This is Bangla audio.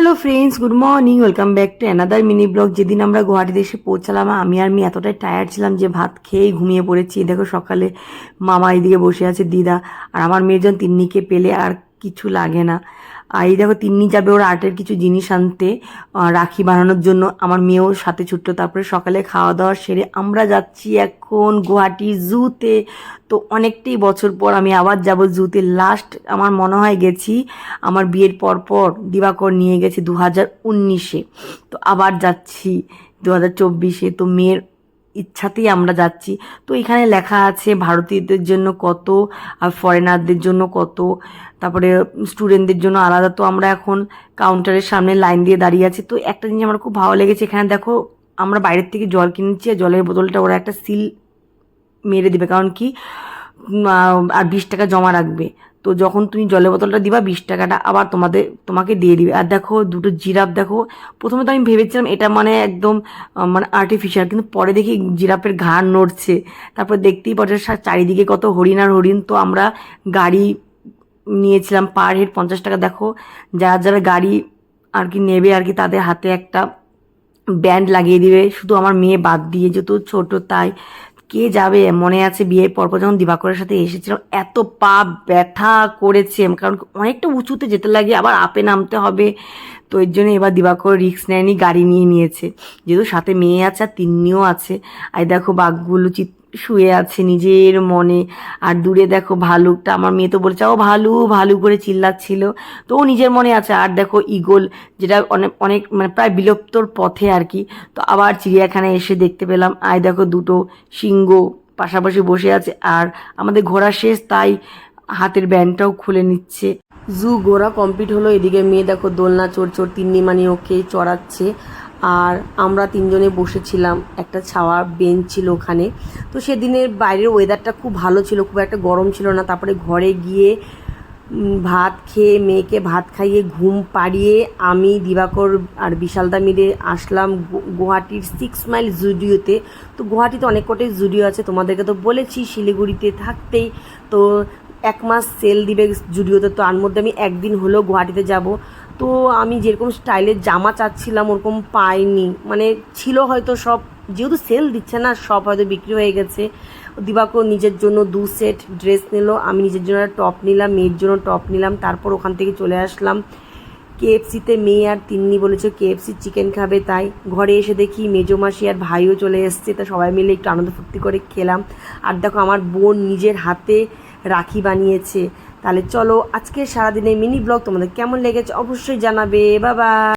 Hello friends good morning welcome back to another mini blog যেদিন আমরা গুয়াহাটিতে এসে পৌঁছালাম, আমি আর আমি এতটাই টায়ার্ড ছিলাম যে ভাত খেয়েই ঘুমিয়ে পড়েছি। দেখো সকালে মামা এইদিকে বসে আছে, দিদা। আর আমার মেয়ের জন তিন্নিকে পেলে আর কিছু লাগে না। আর এই দেখো, তিন্নি যাবে ওর আর্টের কিছু জিনিস আনতে রাখি বানানোর জন্য। আমার মেয়েও সাথে ছুটলো তারপরে সকালে খাওয়া দাওয়া সেরে আমরা যাচ্ছি এখন গুয়াহাটি জুতে। তো অনেকটাই বছর পর আমি আবার যাব জুতে। লাস্ট আমার মনে হয় গেছি, আমার বিয়ের পর পর দিবাকর নিয়ে গেছে দু হাজার উনিশে। তো আবার যাচ্ছি দু হাজার চব্বিশে। তো মেয়ের ইচ্ছাতেই আমরা যাচ্ছি। তো এখানে লেখা আছে ভারতীয়দের জন্য কত, আর ফরেনারদের জন্য কত, তারপরে স্টুডেন্টদের জন্য আলাদা। তো আমরা এখন কাউন্টারের সামনে লাইন দিয়ে দাঁড়িয়ে আছি। তো একটা জিনিস আমার খুব ভালো লেগেছে, এখানে দেখো আমরা বাইরের থেকে জল কিনেছি, আর জলের বোতলটা ওরা একটা সিল মেরে দেবে। কারণ কি? আর বিশ টাকা জমা রাখবে। তো যখন তুমি জলের বোতলটা দিবা, বিশ টাকাটা আবার তোমাদের, তোমাকে দিয়ে দিবে। আর দেখো, দুটো জিরাফ দেখো। প্রথমে তো আমি ভেবেছিলাম এটা মানে একদম মানে আর্টিফিশিয়াল কিন্তু পরে দেখি জিরাফের ঘাড় নড়ছে। তারপর দেখতেই পাচ্ছ চারিদিকে কত হরিণ আর হরিণ। তো আমরা গাড়ি নিয়েছিলাম পার হেড, পঞ্চাশ টাকা। দেখো, যারা যারা গাড়ি আর কি নেবে আর কি, তাদের হাতে একটা ব্যান্ড লাগিয়ে দিবে। শুধু আমার মেয়ে বাদ দিয়ে যেহেতু ছোট তাই। কে যাবে? মনে আছে বিয়ের পরপর যখন দিবাকরের সাথে এসেছিলাম এত পা ব্যথা করেছে। কারণ অনেকটা উঁচুতে যেতে লাগে, আবার আপে নামতে হবে। তো এর জন্য এবার দিবাকর রিক্স নেয়নি, গাড়ি নিয়ে নিয়েছে। যেহেতু সাথে মেয়ে আছে আর তিন্নিও আছে। আর দেখো বাঘগুলো চিত শুয়ে আছে নিজের মনে। আর দূরে দেখো ভালুকটা, আমার মেয়ে তো বলেছে, ও ভালু ভালু করে চিল্লাচ্ছিল। তো ও নিজের মনে আছে। আর দেখো ইগল যেটা অনেক অনেক মানে প্রায় বিলুপ্তর পথে আর কি। তো আবার চিড়িয়াখানায় এসে দেখতে পেলাম। আয় দেখো দুটো সিংহ পাশাপাশি বসে আছে। আর আমাদের ঘোরা শেষ, তাই হাতের ব্যান্ডটাও খুলে নিচ্ছে। জু ঘোরা কমপ্লিট হলো। এদিকে মেয়ে দেখো দোলনা, চোর চোর, তিন্নি মানে ওকে চড়াচ্ছে। আর আমরা তিনজনে বসেছিলাম। একটা ছাওয়া বেঞ্চ ছিল ওখানে। তো সেদিনের বাইরের ওয়েদারটা খুব ভালো ছিল, খুব একটা গরম ছিল না। তারপরে ঘরে গিয়ে ভাত খেয়ে, মেয়েকে ভাত খাইয়ে, ঘুম পাড়িয়ে আমি, দিবাকর আর বিশালদা মিলে আসলাম গুয়াহাটির সিক্স মাইল জুডিওতে তো গুয়াহাটিতে অনেক কটাই জুডিও আছে, তোমাদেরকে তো বলেছি, শিলিগুড়িতে থাকতেই। তো এক মাস সেল দিবে জুডিওতে তো, তার মধ্যে আমি একদিন হলেও গুয়াহাটিতে যাব। তো আমি যেরকম স্টাইলের জামা চাচ্ছিলাম, ওরকম পাইনি। মানে ছিল হয়তো সব, যেহেতু সেল দিচ্ছে না, সব হয়তো বিক্রি হয়ে গেছে। দিবাকর নিজের জন্য দু সেট ড্রেস নিল, আমি নিজের জন্য টপ নিলাম, মেয়ের জন্য টপ নিলাম, তারপর ওখান থেকে চলে আসলাম। কেএফসিতে মেয়ে আর তিন্নি বলেছে কেএফসি চিকেন খাবে তাই। ঘরে এসে দেখি মেজো মাসি আর ভাইও চলে এসছে, তা সবাই মিলে একটু আনন্দ ফুর্তি করে খেলাম। আর দেখো, আমার বোন নিজের হাতে রাখি বানিয়েছে। তাহলে চলো আজকে সারাদিনের মিনি ব্লগ তোমাদের কেমন লেগেছে অবশ্যই জানাবে। বাবা